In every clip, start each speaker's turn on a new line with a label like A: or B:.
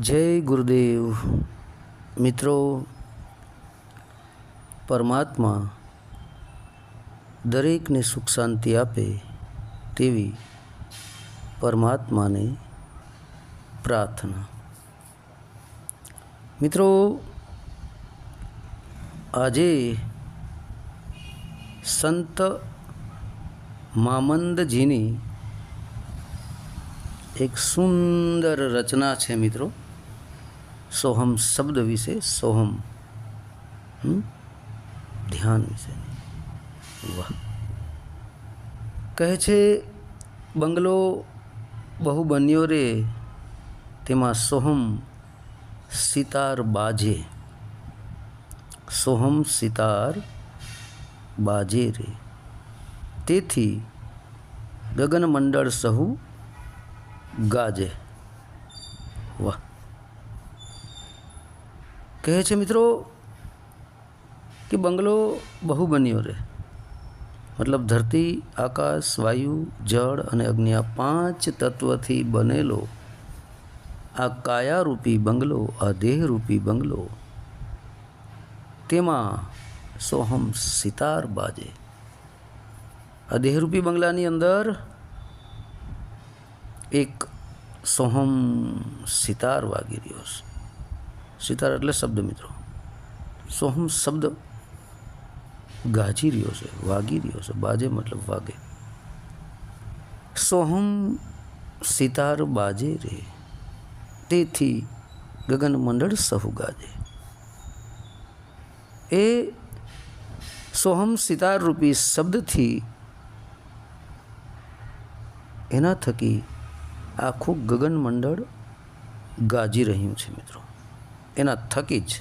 A: જય ગુરુદેવ. મિત્રો, પરમાત્મા દરેકને સુખ શાંતિ આપે તેવી પરમાત્માને પ્રાર્થના. મિત્રો, આજે સંત મામંદજીની એક સુંદર રચના છે, મિત્રો. સોહમ શબ્દ વિશે સોહમ. હમ? ધ્યાન વિશે. વાહ. કહે છે, બંગલો બહુ બન્યો રે, તેમાં સોહમ સિતાર બાજે. સોહમ સિતાર બાજે રે. તેથી ગગન મંડળ સહુ ગાજે. વાહ. કહે છે મિત્રો કે બંગલો બહુ બન્યો રહે મતલબ ધરતી, આકાશ, વાયુ, જળ અને અગ્નિ આ પાંચ તત્વથી બનેલો આ કાયારૂપી બંગલો, આ દેહરૂપી બંગલો. તેમાં સોહમ સિતાર બાજે. આ દેહરૂપી બંગલાની અંદર એક સોહમ સિતાર વાગી રહ્યો છે. સિતાર એટલે શબ્દ મિત્રો. સોહમ શબ્દ ગાજી રહ્યો છે, વાગી રહ્યો છે, બાજે મતલબ વાગે. સોહમ સિતાર બાજે રે, તેથી ગગન મંડળ સહુ ગાજે. એ સોહમ સિતાર રૂપી શબ્દથી એના થકી આખું ગગન મંડળ ગાજી રહ્યું છે મિત્રો. એના થકી જ.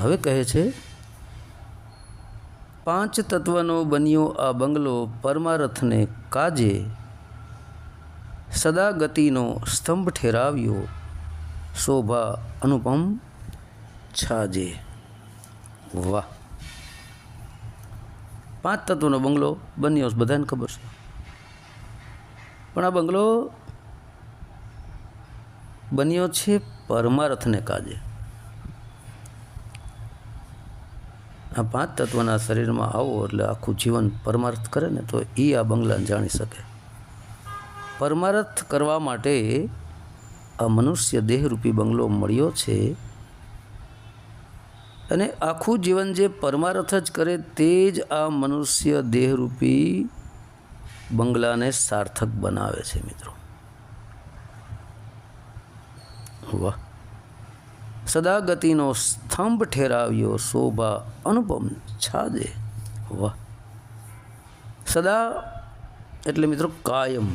A: હવે કહે છે, પાંચ તત્વનો બન્યો આ બંગલો પરમારથને કાજે સદા ગતિનો સ્તંભ ઠેરાવ્યો, શોભા અનુપમ છાજે. વાહ! પાંચ તત્વનો બંગલો બન્યો, બધાને ખબર છે. પણ આ બંગલો બન્યો છે પરમાર્થને કાજે. આ પાંચ તત્વના શરીરમાં આવો એટલે આખું જીવન પરમાર્થ કરે ને તો એ આ બંગલાને જાણી શકે. પરમાર્થ કરવા માટે આ મનુષ્ય દેહરૂપી બંગલો મળ્યો છે અને આખું જીવન જે પરમાર્થ જ કરે તે જ આ મનુષ્ય દેહરૂપી બંગલાને સાર્થક બનાવે છે મિત્રો. વાહ સદા ગતિનો સ્તંભ ઠેરાવ્યો શોભા અનુપમ છાજે વાહ. સદા, એટલે મિત્રો કાયમ.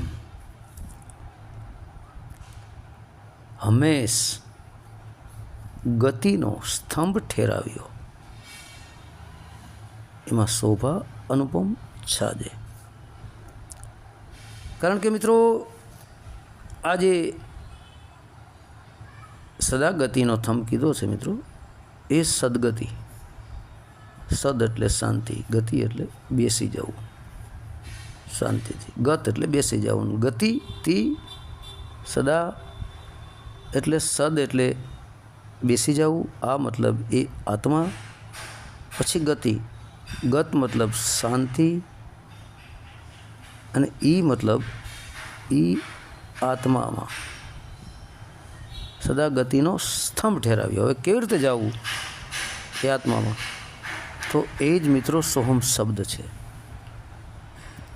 A: હંમેશ ગતિનો સ્તંભ ઠેરાવ્યો. એમાં શોભા અનુપમ છાજે કારણ કે મિત્રો, આજે સદા ગતિનો થંભ કીધો છે મિત્રો, એ સદગતિ. સદ એટલે શાંતિ, ગતિ એટલે બેસી જવું. શાંતિથી. ગત એટલે બેસી જવાનું. ગતિ સદા એટલે સદ એટલે બેસી જવું. આ મતલબ એ આત્મા. પછી ગતિ. ગત મતલબ શાંતિ. અને ઈ મતલબ ઈ આત્મામાં. સદા ગતિનો સ્તંભ ઠેરાવ્યો. હવે કેવી રીતે જવું એ આત્મામાં? તો એ જ મિત્રો સોહમ શબ્દ છે.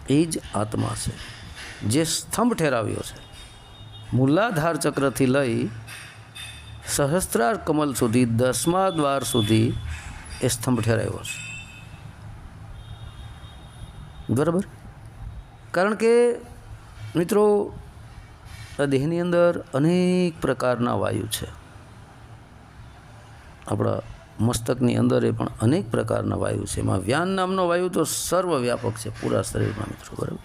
A: એ જ આત્મા છે. જે સ્તંભ ઠેરાવ્યો છે. મૂલાધાર ચક્રથી લઈ સહસ્ત્રાર કમલ સુધી, દસમા દ્વાર સુધી એ સ્તંભ ઠેરાવ્યો છે. બરાબર? કારણ કે મિત્રો દેહની અંદર અનેક પ્રકારના વાયુ છે. આપણા મસ્તકની અંદર એ પણ અનેક પ્રકારના વાયુ છે. એમાં વ્યાન નામનો વાયુ તો સર્વવ્યાપક છે, પૂરા શરીરમાં મિત્રો, બરાબર?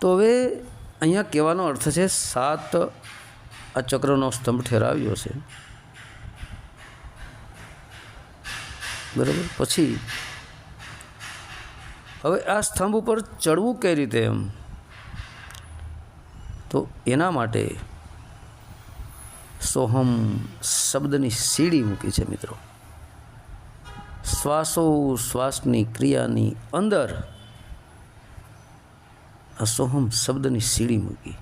A: તો હવે અહીંયા કહેવાનો અર્થ છે, સાત આ ચક્રનો સ્તંભ ઠેરાવ્યો છે. બરાબર? પછી હવે આ સ્તંભ ઉપર ચડવું કઈ રીતે એમ? તો એના માટે સોહમ શબ્દની સીડી મૂકી છે મિત્રો. શ્વાસો શ્વાસની ક્રિયાની અંદર આ સોહમ શબ્દની સીડી મૂકી.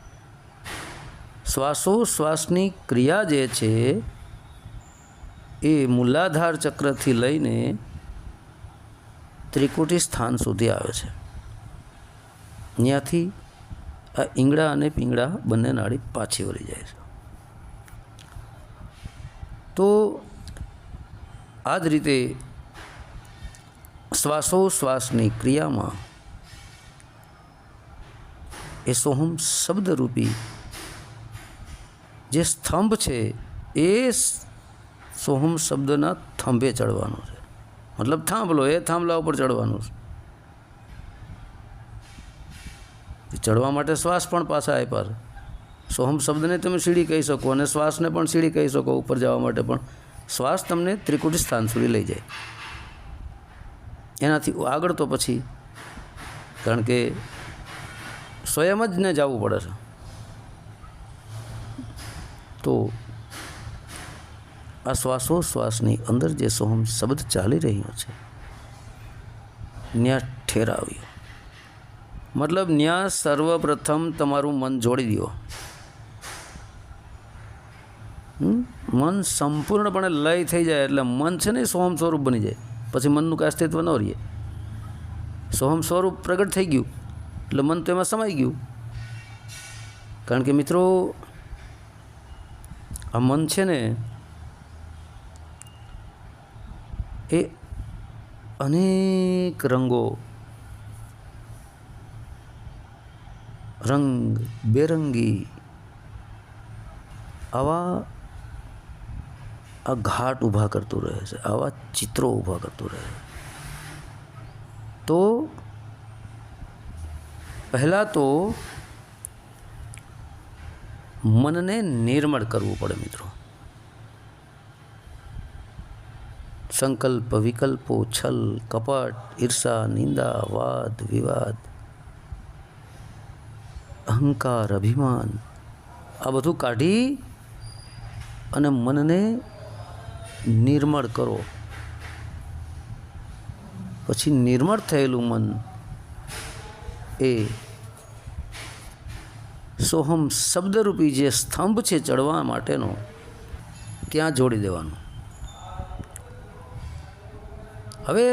A: શ્વાસો શ્વાસની ક્રિયા જે છે એ મૂલાધાર ચક્રથી લઈને ત્રિકુટી સ્થાન સુધી આવે છે. ત્યાંથી આ ઈંગડા અને પીંગળા બંને નાળી પાછી વળી જાય છે. તો આ જ રીતે શ્વાસોશ્વાસની ક્રિયામાં એ સોહમ શબ્દરૂપી જે સ્તંભ છે એ સોહમ શબ્દના થંભે ચડવાનો છે. મતલબ થાંભલો, એ થાંભલા ઉપર ચડવાનું છે. ચડવા માટે શ્વાસ પણ પાછા આપ્યા છે. સોહમ શબ્દને તમે સીડી કહી શકો અને શ્વાસને પણ સીડી કહી શકો ઉપર જવા માટે, પણ શ્વાસ તમને ત્રિકુટી સ્થાન સુધી લઈ જાય. એનાથી આગળ તો પછી, કારણ કે સ્વયં જ ને જવું પડે છે. તો આ શ્વાસોશ્વાસની અંદર જે સોહમ શબ્દ ચાલી રહ્યો છે ન્યા ઠેરાવ્યો. મતલબ ન્યા સર્વપ્રથમ તમારું મન જોડી દો? મન સંપૂર્ણપણે લય થઈ જાય એટલે મન છે ને સોહમ સ્વરૂપ બની જાય. પછી મનનું કાંઈ અસ્તિત્વ ન રહીએ સોહમ સ્વરૂપ પ્રગટ થઈ ગયું. એટલે મન તો એમાં સમાઈ ગયું. કારણ કે મિત્રો, આ મન છે ને એ અનેક રંગો રંગ બેરંગી, આવા આ ઘાટ ઊભા કરતું રહે છે, આવા ચિત્રો ઊભા કરતું રહે તો પહેલાં તો મનને નિર્મળ કરવું પડે મિત્રો. સંકલ્પ વિકલ્પો, છલ, કપટ, ઈર્ષા, નિંદા, વાદ, વિવાદ અહંકાર, અભિમાન, આ બધું કાઢી અને મનને નિર્મળ કરો. પછી નિર્મળ થયેલું મન એ સોહમ શબ્દરૂપી જે સ્તંભ છે ચડવા માટેનો, ત્યાં જોડી દેવાનું. હવે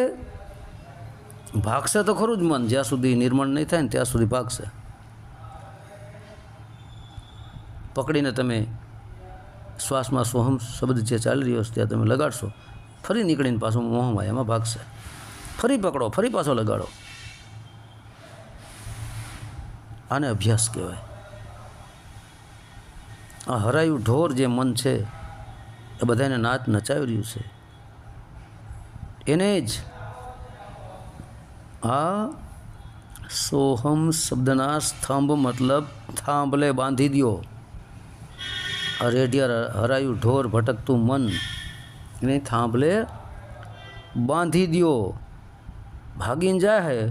A: ભાગશે તો ખરું જ મન, જ્યાં સુધી નિર્મળ નહીં થાય ને ત્યાં સુધી ભાગશે. પકડીને તમે શ્વાસમાં સોહમ શબ્દ જે ચાલી રહ્યો છે, ત્યાં તમે લગાડશો. ફરી નીકળીને પાછું મોહમાયામાં ભાગશે. ફરી પકડો, ફરી પાછો લગાડો. આને અભ્યાસ કહેવાય. આ હરાયું ઢોર જે મન છે, એ બધાને નાચ નચાવી રહ્યું છે. એને જ આ સોહમ શબ્દના સ્તંભ મતલબ થાંભલે બાંધી દ્યો. આ રેડિયા હરાયું ઢોર ભટકતું મન. એને થાંભલે બાંધી દ્યો. ભાગીને જાય હે.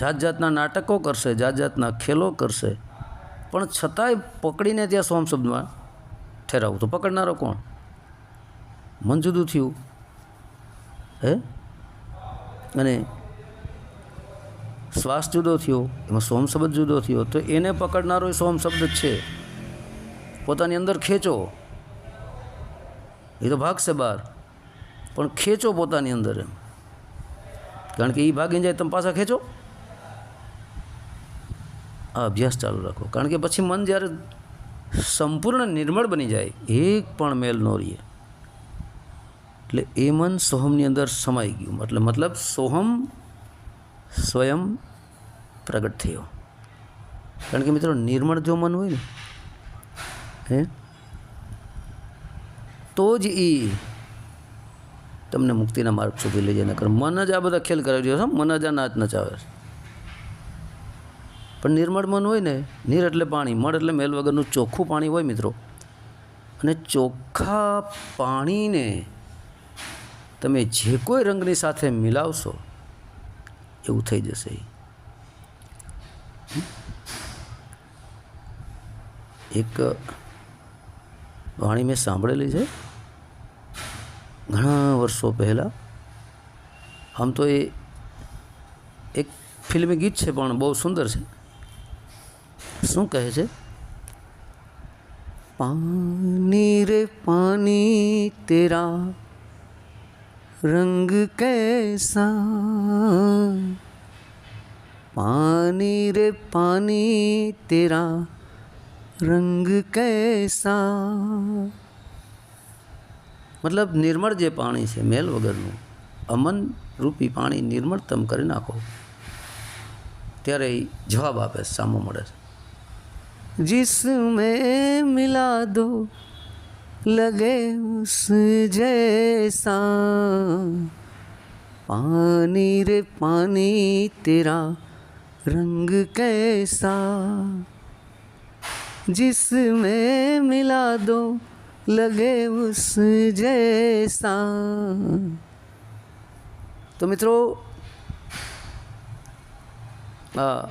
A: જાત જાતના નાટકો કરશે જાત જાતના ખેલો કરશે. પણ છતાંય પકડીને ત્યાં સોમ શબ્દમાં ઠેરાવું. તો પકડનારો કોણ? મન જુદું થયું. હે? અને શ્વાસ જુદો થયો. એમાં સોમ શબ્દ જુદો થયો. તો એને પકડનારો સોમ શબ્દ જ છે. પોતાની અંદર ખેંચો. એ તો ભાગશે બહાર પણ ખેંચો પોતાની અંદર એમ. કારણ કે એ ભાગી જાય તમે પાછા ખેંચો. આ અભ્યાસ ચાલુ રાખો. કારણ કે પછી મન જ્યારે સંપૂર્ણ નિર્મળ બની જાય, એક પણ મેલ ન રહીએ. એટલે એ મન સોહમની અંદર સમાઈ ગયું. એટલે મતલબ સોહમ સ્વયં પ્રગટ થયો. કારણ કે મિત્રો નિર્મળ જો મન હોય ને હે? તો જ એ તમને મુક્તિના માર્ગ સુધી લઈ જાય, નકર મન જ આ બધા ખેલ કરાવી છે મન જ આ નાચ નચાવે છે. પણ નિર્મળ મન હોય ને, નીર એટલે પાણી, મળ એટલે મેલ વગરનું ચોખ્ખું પાણી હોય મિત્રો. અને ચોખ્ખા પાણીને તમે જે કોઈ રંગની સાથે મિલાવશો, એવું થઈ જશે એક વાણી મેં સાંભળેલી છે. ઘણા વર્ષો પહેલાં, આમ તો એ એક ફિલ્મી ગીત છે પણ બહુ સુંદર છે. શું કહે છે? પાની રે પાની તેરા રંગ કૈસા? પાની રે પાની તેરા રંગ કૈસા મતલબ નિર્મળ જે પાણી છે મેલ વગરનું અમન રૂપી પાણી નિર્મળતમ કરી નાખો ત્યારે જવાબ આપે સામો મળે છે જિસમે મિલા દો લગે ઉસ જૈસા પાની રે પાની તેરા રંગ કૈસા जिसमें मिला दो लगे उस जैसा તો મિત્રો આ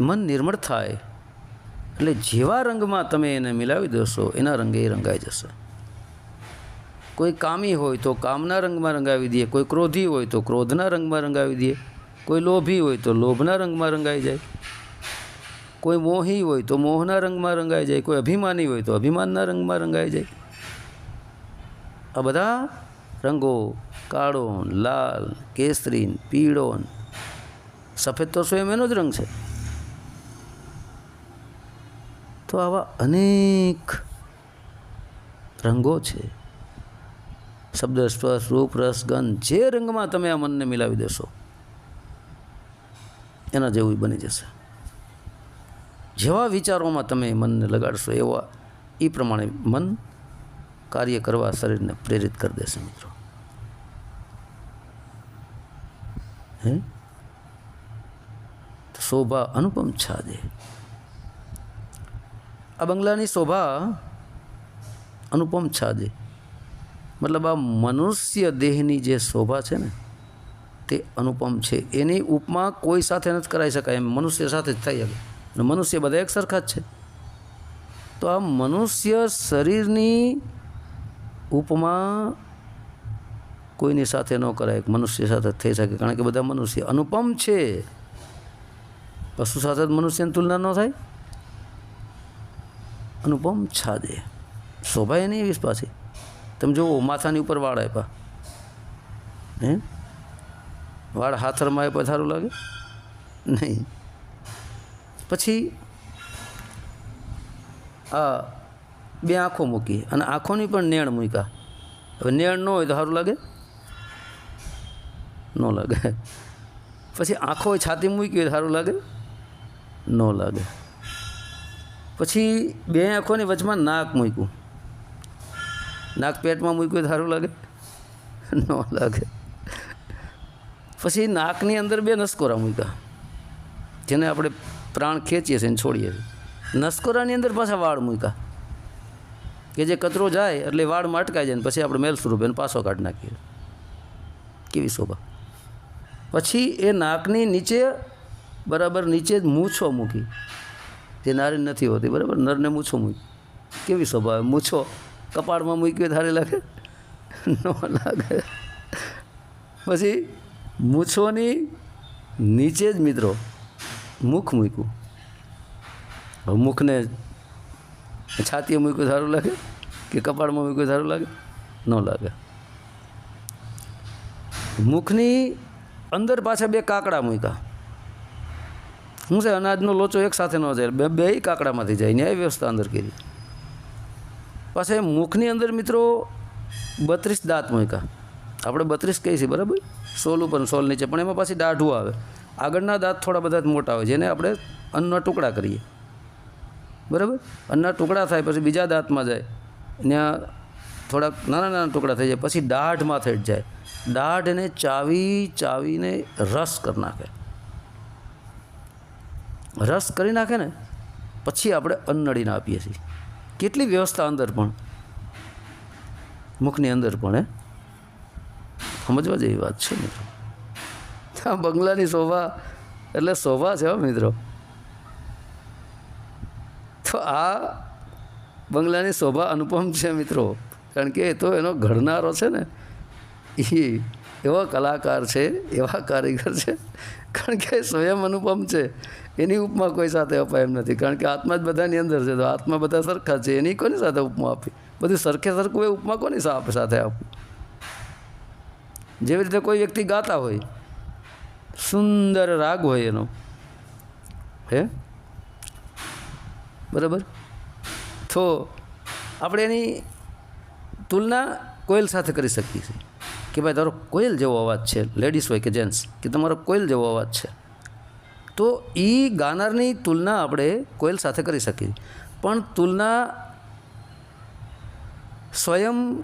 A: મન નિર્મળ થાય એટલે જેવા રંગમાં તમે એને મિલાવી દેશો એના રંગે એ રંગાઈ જશે કોઈ કામી હોય તો કામના રંગમાં રંગાવી દઈએ કોઈ ક્રોધી હોય તો ક્રોધના રંગમાં રંગાવી દઈએ કોઈ લોભી હોય તો લોભના રંગમાં રંગાઈ જાય કોઈ મોહી હોય તો મોહના રંગમાં રંગાઈ જાય, કોઈ અભિમાની હોય તો અભિમાનના રંગમાં રંગાઈ જાય. આ બધા રંગો કાળો લાલ કેસરી પીળો સફેદ તો સ્વયં એનો જ રંગ છે? તો આવા અનેક રંગો છે. શબ્દ, સ્પર્શ, રૂપ, રસ, ગંધ, જે રંગમાં તમે આ મનને મિલાવી દેશો, એના જેવું બની જશે. જેવા વિચારોમાં તમે મનને લગાડશો એવા એ પ્રમાણે મન કાર્ય કરવા શરીરને પ્રેરિત કરી દેશે મિત્રો. હે? શોભા અનુપમ છાજે આ બંગલાની શોભા અનુપમ છાજે મતલબ આ મનુષ્ય દેહની જે શોભા છે ને, તે અનુપમ છે. એની ઉપમા કોઈ સાથે નથી કરાઈ શકાય, એમ મનુષ્ય સાથે જ થઈ શકે અને મનુષ્ય બધા એક સરખા જ છે. તો આ મનુષ્ય શરીરની ઉપમા કોઈની સાથે ન કરાય મનુષ્ય સાથે થઈ શકે. કારણ કે બધા મનુષ્ય અનુપમ છે. પશુ સાથે જ મનુષ્યની તુલના ન થાય. અનુપમ છાદે. શોભા એની એવી પાછી તમે જુઓ, માથાની ઉપર વાળ આપ્યા. હે? વાળ હાથરમાં આપ્યા સારું લાગે? નહીં. પછી આ બે આંખો મૂકી અને આંખોની પણ નેણ મૂક્યા. હવે નેણ ન હોય તો સારું લાગે? ન લાગે. પછી આંખો છાતી મૂકી હોય સારું લાગે? ન લાગે. પછી બે આંખોની વચમાં નાક મૂક્યું. નાક પેટમાં મૂક્યું હોય સારું લાગે? ન લાગે. પછી નાકની અંદર બે નસકોરા મૂક્યા, જેને આપણે પ્રાણ ખેંચીએ છીએ અને છોડીએ છીએ નસકોરાની અંદર પાછા વાળ મૂક્યા. કે જે કચરો જાય એટલે વાળમાં અટકાઈ જાય ને પછી આપણે મેલ સ્વરૂપે પાછો કાઢી નાખીએ. કેવી શોભા. પછી એ નાકની નીચે, બરાબર નીચે જ મૂછો મૂકી. જે નારી નથી હોતી, બરાબર? નરને મૂછો મૂકી કેવી શોભા મૂછો કપાળમાં મૂક્યો ધારે લાગે? ન લાગે. પછી મૂછોની નીચે જ મિત્રો મુખ મૂક્યું. હવે મુખને છાતીએ મૂક્યું સારું લાગે કે કપાળમાં મૂક્યું સારું લાગે? ન લાગે. મુખની અંદર પાછા બે કાકડા મૂક્યા. શું છે, અનાજનો લોચો એક સાથે ન જાય, બે બે કાકડામાંથી જાય, ન્યાય વ્યવસ્થા અંદર કરી. પાછા મુખની અંદર મિત્રો બત્રીસ દાંત મૂક્યા. આપણે બત્રીસ કહીએ છીએ બરાબર? સોલ ઉપર, સોલ નીચે, પણ એમાં પાછી દાઢું આવે. આગળના દાંત થોડા બધા મોટા હોય, જેને આપણે અન્નના ટુકડા કરીએ. બરાબર? અન્નના ટુકડા થાય, પછી બીજા દાંતમાં જાય. ત્યાં થોડાક નાના નાના ટુકડા થઈ જાય, પછી દાઢમાં થઈ જાય. દાઢ એને ચાવી, ચાવીને રસ કરી નાખે. રસ કરી નાખે ને, પછી આપણે અન્નડીને આપીએ છીએ. કેટલી વ્યવસ્થા અંદર પણ. મુખની અંદર પણ, હે? સમજવા જેવી વાત છે મિત્રો. આ બંગલાની શોભા, એટલે શોભા છે હો મિત્રો. આ બંગલાની શોભા અનુપમ છે મિત્રો. કારણ કે એ તો એનો ઘડનારો છે ને. એ એવો કલાકાર છે, એવા કારીગર છે. કારણ કે સ્વયં અનુપમ છે. એની ઉપમા કોઈ સાથે અપાય એમ નથી. કારણ કે આત્મા જ બધાની અંદર છે. તો આત્મા બધા સરખા છે. એની કોની સાથે ઉપમા આપી? બધું સરખે સરખું એ ઉપમા કોની સાથે આપવું જેવી રીતે કોઈ વ્યક્તિ ગાતા હોય સુંદર રાગ હોય એનો. હે? બરાબર? તો આપણે એની તુલના કોયલ સાથે કરી શકીએ છીએ. કે ભાઈ તારો કોયલ જેવો અવાજ છે લેડીઝ હોય કે જેન્ટ્સ કે તમારો કોયલ જેવો અવાજ છે. તો એ ગાનારની તુલના આપણે કોયલ સાથે કરી શકીએ. પણ તુલના સ્વયં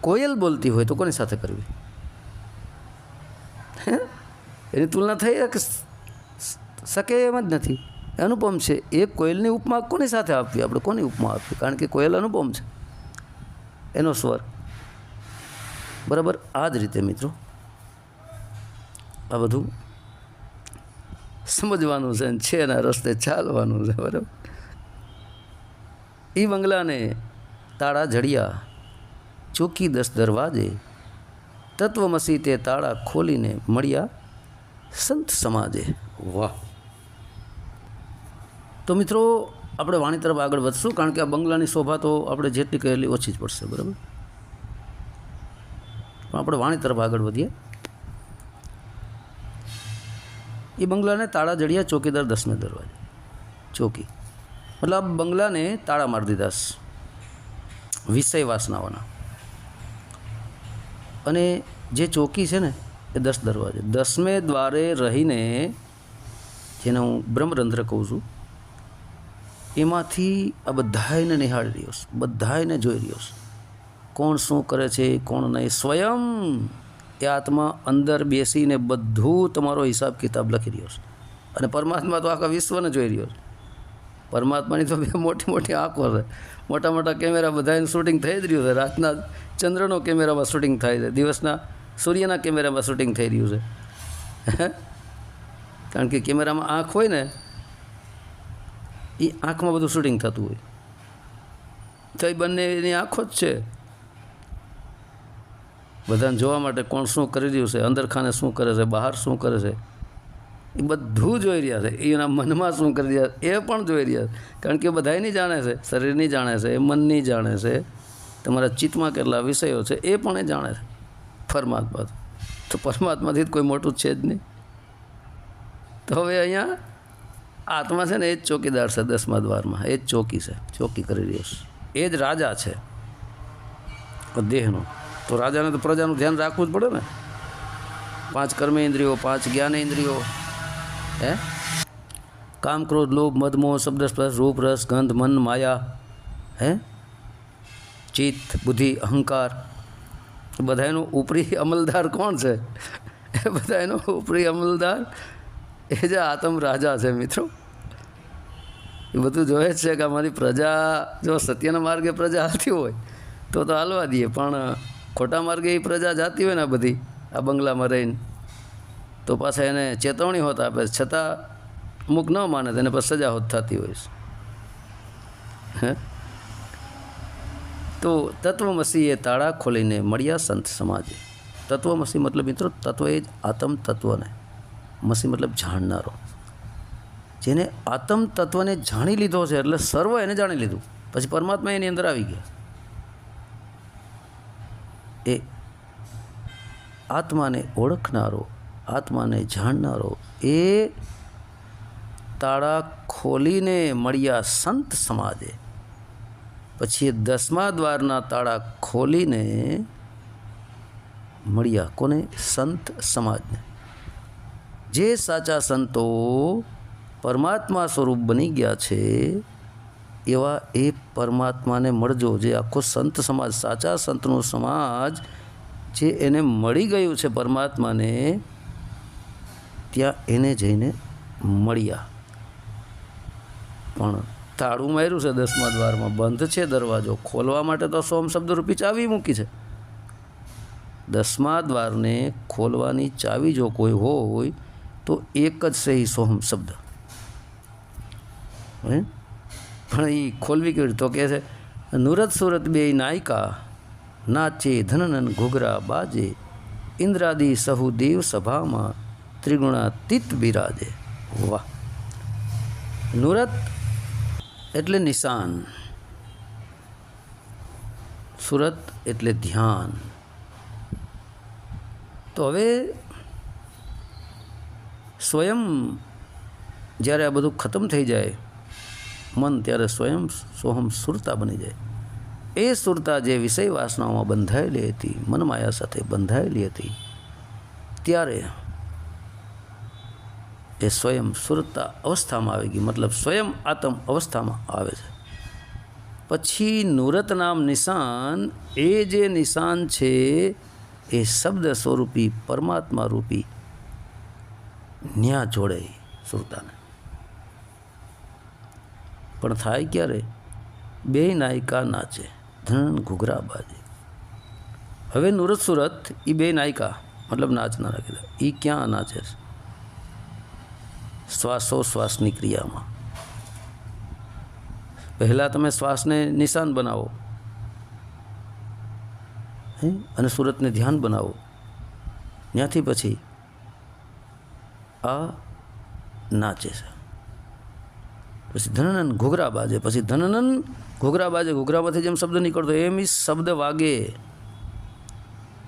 A: કોયલ બોલતી હોય તો કોની સાથે કરવી? હે? એની તુલના થઈ શકે એમ જ નથી. અનુપમ છે. એ કોયલની ઉપમા કોની સાથે આપવી આપણે? કોની ઉપમા આપવી? કારણ કે કોયલ અનુપમ છે. એનો સ્વર. બરાબર? આ જ રીતે મિત્રો. આ બધું સમજવાનું છે છે એના રસ્તે ચાલવાનું છે. બરાબર? એ બંગલાને તાળા જડિયા ચોકી દસ દરવાજે તત્વમસી તે તાળા ખોલીને મળ્યા સંત સમાજે. વાહ. તો મિત્રો, આપણે વાણી તરફ આગળ વધશું, કારણ કે આ બંગલાની શોભા તો આપણે જેટલી કહેલી ઓછી જ પડશે, બરાબર? પણ આપણે વાણી તરફ આગળ વધીએ. એ બંગલાને તાળા જડિયા ચોકીદાર દસમે દરવાજે. ચોકી. મતલબ બંગલાને તાળા મારી દીધા વિષય વાસનાઓના અને જે ચોકી છે ને, એ દસ દરવાજે. દસમે દ્વારે રહીને, જેને હું બ્રહ્મરંધ્ર કહું છું, એમાંથી આ બધાયને નિહાળી રહ્યો છું. બધાને જોઈ રહ્યો છું. કોણ શું કરે છે, કોણ નહીં. સ્વયં એ આત્મા અંદર બેસીને બધું તમારો હિસાબ કિતાબ લખી રહ્યો છે. અને પરમાત્મા તો આખા વિશ્વને જોઈ રહ્યો છે. પરમાત્માની તો બે મોટી મોટી આંખો છે. મોટા મોટા કેમેરા બધાનું શૂટિંગ થઈ જ રહ્યું છે. રાતના ચંદ્રનો કેમેરામાં શૂટિંગ થાય છે. દિવસના સૂર્યના કેમેરામાં શૂટિંગ થઈ રહ્યું છે. કારણ કે કેમેરામાં આંખ હોય ને એ આંખમાં બધું શૂટિંગ થતું હોય. તો એ બંને એની આંખો જ છે. બધાને જોવા માટે કોણ શું કરી રહ્યું છે? અંદર ખાને શું કરે છે? બહાર શું કરે છે? એ બધું જોઈ રહ્યા છે. એના મનમાં શું કરી રહ્યા એ પણ જોઈ રહ્યા છે. કારણ કે બધાયની જાણે છે. શરીરની જાણે છે. મનની જાણે છે. તમારા ચિત્તમાં કેટલા વિષયો છે એ પણ એ જાણે છે. પરમાત્મા તો. પરમાત્માથી કોઈ મોટું છે જ નહીં. તો હવે અહીંયા આત્મા છે ને એ જ ચોકીદાર છે દસમા દ્વારમાં. એ જ ચોકી છે. ચોકી કરી રહ્યો છે. એ જ રાજા છે. દેહનો. તો રાજાને તો પ્રજાનું ધ્યાન રાખવું જ પડે ને. પાંચ કર્મેન્દ્રિયો, પાંચ જ્ઞાનેન્દ્રિયો. હે? કામ ક્રોધ, લોભ મદમોહ શબ્દ સ્પર્શ રૂપ, રસ, ગંધ, મન, માયા, હે? ચિત્ત, બુદ્ધિ, અહંકાર બધાનો ઉપરી અમલદાર કોણ છે? એ બધાનો ઉપરી અમલદાર એ જે આતમ રાજા છે મિત્રો. એ બધું જોવે જ છે કે અમારી પ્રજા, જો સત્યના માર્ગે પ્રજા હાલતી હોય, તો તો હાલવા દઈએ. પણ ખોટા માર્ગે એ પ્રજા જાતી હોય ને આ બધી, આ બંગલામાં રહીને. તો પાછા એને ચેતવણી હોત આપે, છતાં અમુક ન માને તેને પછી સજા હોત થતી હોય છે. હે? તો તત્વમસી એ તાળા ખોલીને મળ્યા સંત સમાજે. તત્વમસી મતલબ મિત્રો, તત્વ એ જ આત્મ તત્વને. મસી મતલબ જાણનારો. જેને આત્મ તત્વને જાણી લીધો છે, એટલે સર્વ એને જાણી લીધું. પછી પરમાત્મા એની અંદર આવી ગયા. એ આત્માને ઓળખનારો આત્માને જાણનારો એ તાળા ખોલીને મળ્યા સંત સમાજે. પછી દસમા દ્વારના તાળા ખોલીને મળ્યા કોને? સંત સમાજને. જે સાચા સંતો પરમાત્મા સ્વરૂપ બની ગયા છે, એવા એ પરમાત્માને મળજો જે આખો સંત સમાજ, સાચા સંતનો સમાજ જે એને મળી ગયું છે પરમાત્માને ત્યાં એને જઈને મળ્યા. પણ તાળું માર્યું છે દસમા દ્વારમાં. બંધ છે દરવાજો. ખોલવા માટે તો સોમ શબ્દરૂપી ચાવી મૂકી છે. દસમા દ્વારને ખોલવાની ચાવી જો કોઈ હોય, તો એક જ છે એ સોહમ શબ્દ. હે? પણ એ ખોલવી કેવી? તો કહે છે, નુરત સુરત બે નાયિકા, નાચે ધનનન ઘૂઘરા બાજે. ઇન્દ્રાદિ સહુ દેવ સભામાં ત્રિગુણાતીત બિરાજે. વાહ. નુરત એટલે નિશાન. સુરત એટલે ધ્યાન. તો હવે સ્વયં જ્યારે આ બધું ખતમ થઈ જાય, મન ત્યારે સ્વયં સોહમ સુરતા બની જાય. એ સુરતા જે વિષય વાસનાઓમાં બંધાયેલી હતી, મનમાયા સાથે બંધાયેલી હતી, ત્યારે એ સ્વયં સુરતા અવસ્થામાં આવી ગઈ. મતલબ સ્વયં આત્મ અવસ્થામાં આવે છે. પછી નુરત નામ નિશાન, એ જે નિશાન છે, એ શબ્દ સ્વરૂપી, પરમાત્મા રૂપી, ન્યા જોડે સુરતાને. પણ થાય ક્યારે? બે નાયિકા નાચે ધન ઘૂઘરા બાજે. હવે નુરત સુરત એ બે નાયિકા, મતલબ નાચનારા કીધા એ ક્યાં નાચે છે? શ્વાસોશ્વાસની ક્રિયામાં. પહેલાં તમે શ્વાસને નિશાન બનાવો. અને સુરતને ધ્યાન બનાવો. ત્યાંથી પછી આ નાચે છે. પછી ધનનન ઘોઘરા બાજે, પછી ધનનન ઘોઘરા બાજે. ઘોઘરામાંથી જેમ શબ્દ નીકળતો એમ એ શબ્દ વાગે.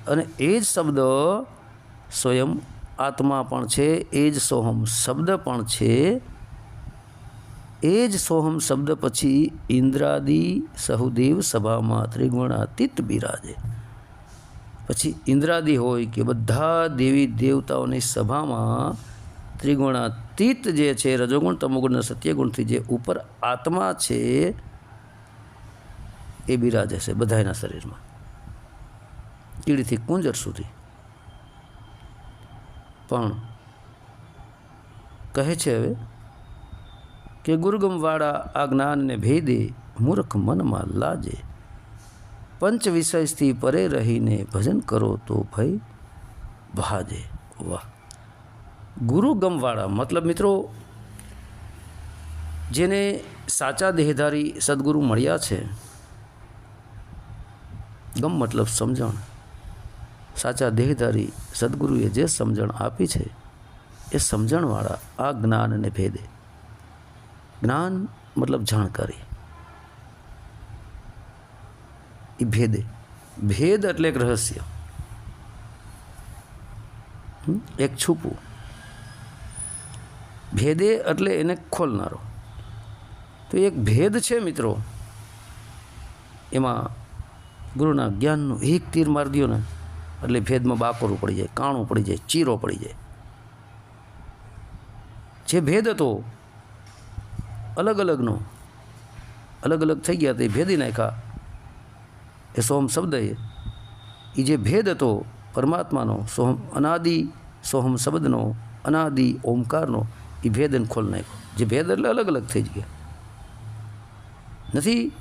A: અને એ જ શબ્દ સ્વયં આત્મા પણ છે, એ જ સોહમ શબ્દ પણ છે. એ જ સોહમ શબ્દ પછી ઇન્દ્રાદિ સહુદેવ સભામાં ત્રિગુણાતીત બિરાજે. પછી ઇન્દ્રાદિ હોય કે બધા દેવી દેવતાઓની સભામાં ત્રિગુણાતીત જે છે, રજોગુણ, તમોગુણ સત્યગુણથી જે ઉપર આત્મા છે, એ બિરાજે છે બધાના શરીરમાં. કીડીથી કુંજર સુધી. પણ કહે છે હવે કે ગુરુગમવાળા આ જ્ઞાનને ભેદે મૂર્ખ મનમાં લાજે. પંચ વિષયથી પરે રહીને ભજન કરો તો ભય ભાજે. વાહ. ગુરુગમવાળા મતલબ મિત્રો જેને સાચા દેહધારી સદગુરુ મળ્યા છે, ગમ મતલબ સમજણ. સાચા દેહધારી સદગુરુએ જે સમજણ આપી છે, એ સમજણવાળા આ જ્ઞાનને ભેદે. જ્ઞાન મતલબ જાણકારી. એ ભેદે. ભેદ એટલે એક રહસ્ય? એક છુપું. ભેદે એટલે એને ખોલનારો. તો એક ભેદ છે મિત્રો. એમાં ગુરુના જ્ઞાનનું એક તીર મારી દો ને એટલે ભેદમાં બાકોરું પડી જાય, કાણું પડી જાય, ચીરો પડી જાય. જે ભેદ હતો, અલગ અલગનો, અલગ અલગ થઈ ગયા તે ભેદી નાખ્યા. એ સોહમ શબ્દ એ જે ભેદ હતો પરમાત્માનો સોહમ અનાદિ સોહમ શબ્દનો, અનાદિ, ઓમકારનો એ ભેદને ખોલ નાખ્યો. જે ભેદ એટલે અલગ અલગ થઈ જ ગયા. નથી?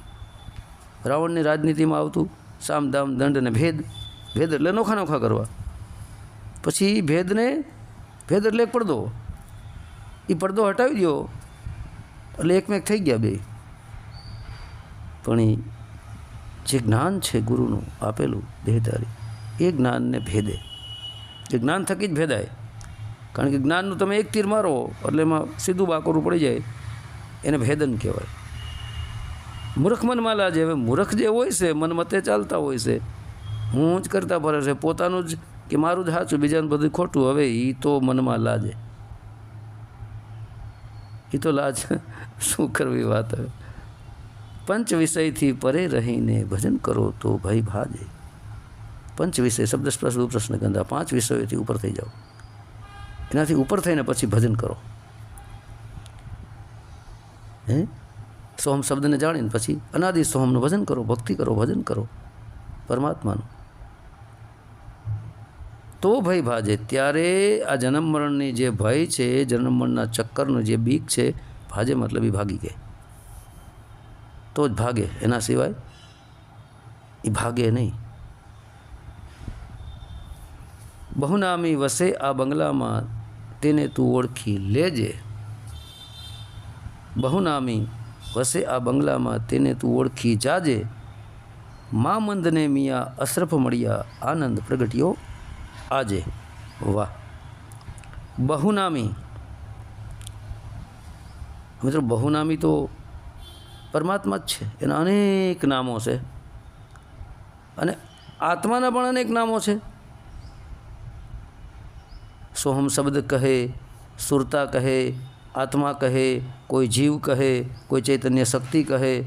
A: રાવણની રાજનીતિમાં આવતું સામ દામ દંડ અને ભેદ. ભેદ એટલે નોખા નોખા કરવા. પછી ભેદને, ભેદ એટલે એક પડદો. એ પડદો હટાવી દો એટલે એકમેક થઈ ગયા બે. પણ એ જે જ્ઞાન છે ગુરુનું, આપેલું દેહધારી, એ જ્ઞાનને ભેદે. એ જ્ઞાન થકી જ ભેદાય. કારણ કે જ્ઞાનનું તમે એક તીર મારો, એટલે એમાં સીધું બાકોરું પડી જાય. એને ભેદન કહેવાય. મૂર્ખ મનમાં લાજે હવે મૂર્ખ જે હોય છે, મન મતે ચાલતા હોય છે હું જ કરતા ફરે છે, પોતાનું જ કે મારું જ સાચું બીજાનું બધું ખોટું. હવે એ તો મનમાં લાજે. એ તો લાજ. શું કરવી વાત હવે? પંચ વિષયથી પરે રહીને ભજન કરો તો ભાઈ ભાજે. પંચ વિષય, શબ્દ સ્પર્શ પ્રશ્ન ગંધા, પાંચ વિષયોથી ઉપર થઈ જાઓ. એનાથી ઉપર થઈને પછી ભજન કરો. હે? સોહમ શબ્દને જાણીને પછી અનાદિ સોહમનું ભજન કરો, ભક્તિ કરો, ભજન કરો. પરમાત્માનું. તો ભય ભાજે. ત્યારે આ જન્મ મરણની જે ભય છે, જન્મ મરણના ચક્કરનું જે બીક છે, ભાજે મતલબ એ ભાગી ગઈ. તો જ ભાગે. એના સિવાય એ ભાગે નહીં. બહુનામી વસે આ બંગલામાં તેને તું ઓળખી લેજે. બહુનામી વસે આ બંગલામાં તેને તું ઓળખી જાજે. મા મંદને મિયા અશરફ મળ્યા આનંદ પ્રગટ્યો આજે, વાહ. બહુનામી. મિત્રો, બહુનામી તો પરમાત્મા જ છે. એના અનેક નામો છે. અને આત્માના પણ અનેક નામો છે. સોહમ શબ્દ કહે, સુરતા કહે, આત્મા કહે, કોઈ જીવ કહે, કોઈ ચૈતન્ય શક્તિ કહે.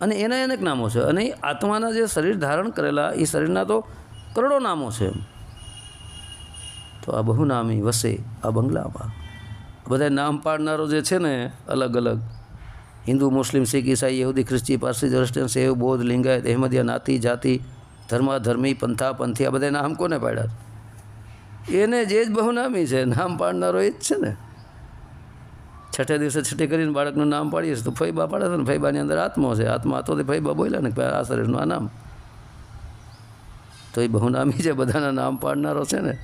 A: અને એના અનેક નામો છે. અને આત્માના જે શરીર ધારણ કરેલા, એ શરીરના તો કરોડો નામો છે. તો આ બહુનામી વસે આ બંગલામાં. બધા નામ પાડનારો જે છે ને, અલગ અલગ. હિન્દુ, મુસ્લિમ, શીખ, ઈસાઈ, યહૂદી, ખ્રિસ્તી, પારસી જરસ્ટન સેવ, બૌદ્ધ, લિંગાયત, અહેમદિયા, નાતી, જાતિ, ધર્મા, ધર્મી, પંથા, પંથી, આ બધા નામ કોને પાડ્યા? એને જે જ બહુનામી છે, નામ પાડનારો એ જ છે ને. છઠ્ઠે દિવસે છઠ્ઠી કરીને બાળકનું નામ પાડીએ તો ફૈબા પાડે છે ને, ફૈબાની અંદર આત્મા છે. આત્મા હતો તે ફૈબા બોલ્યા ને આ શરીરનું આ નામ. તો એ બહુનામી જે બધાના નામ પાડનારો છે ને,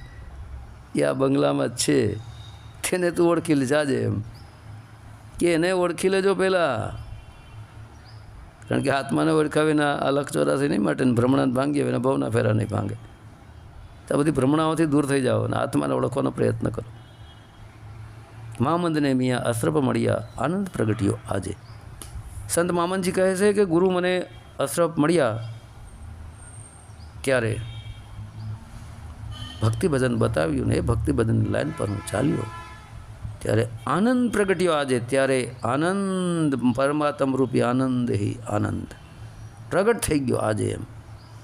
A: એ આ બંગલામાં જ છે. તેને તું ઓળખી લે જાજે એમ. કે એને ઓળખી લેજો પહેલાં કારણ કે આત્માને ઓળખાવીને આ લખ ચોરાસી નહીં માટે ભ્રમણાને ભાંગીએ એના ભવના ફેરા નહીં ભાંગે. તો બધી ભ્રમણાઓથી દૂર થઈ જાઓ અને આત્માને ઓળખવાનો પ્રયત્ન કરો. મામંદને મિયા અશ્રપ મળ્યા, આનંદ પ્રગટ્યો આજે. સંત મામનજી કહે છે કે ગુરુ મને અશ્રપ મળ્યા ત્યારે ભક્તિભજન બતાવ્યું ને એ ભક્તિભજનની લાઈન પર હું ચાલ્યો. ત્યારે આનંદ પ્રગટ્યો આજે. ત્યારે આનંદ, પરમાત્મ રૂપી આનંદ હિ આનંદ. પ્રગટ થઈ ગયો આજે એમ.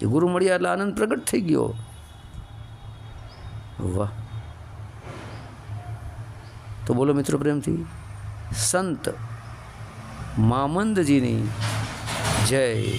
A: કે ગુરુ મળ્યા એટલે આનંદ પ્રગટ થઈ ગયો. વાહ. તો બોલો મિત્રો પ્રેમથી. સંત મામંદજીની જય.